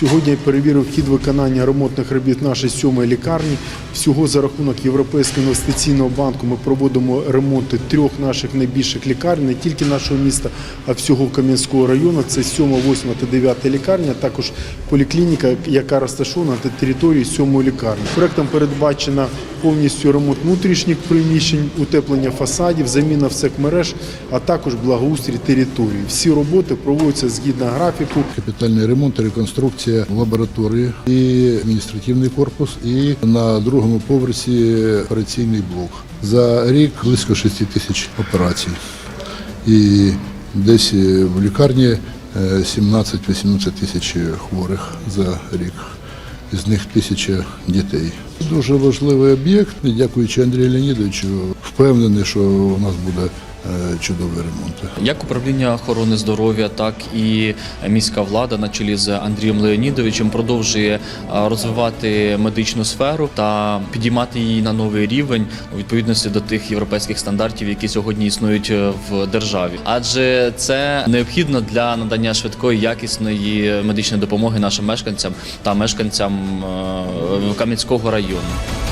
Сьогодні я перевірив хід виконання ремонтних робіт нашої сьомої лікарні. Всього за рахунок Європейського інвестиційного банку ми проводимо ремонти трьох наших найбільших лікарень, не тільки нашого міста, а всього Кам'янського району. Це 7, 8 та 9 лікарня, також поліклініка, яка розташована на території сьомої лікарні. Проектом передбачена повністю ремонт внутрішніх приміщень, утеплення фасадів, заміна всіх мереж, а також благоустрій території. Всі роботи проводяться згідно графіку. Капітальний ремонт, і реконструкція лабораторії і адміністративний корпус, і на другому поверсі операційний блок. За рік близько 6 тисяч операцій. І десь е, в лікарні е, 17-18 тисяч хворих за рік. З них тисяча дітей. Дуже важливий об'єкт. Дякуючи Андрію Леонідовичу, впевнений, що у нас буде е, чудовий ремонт. Як управління охорони здоров'я, так і міська влада на чолі з Андрієм Леонідовичем продовжує розвивати медичну сферу та підіймати її на новий рівень у відповідності до тих європейських стандартів, які сьогодні існують е, в державі. Адже це необхідно для надання швидкої якісної медичної допомоги нашим мешканцям та мешканцям е, Кам'янського району. района.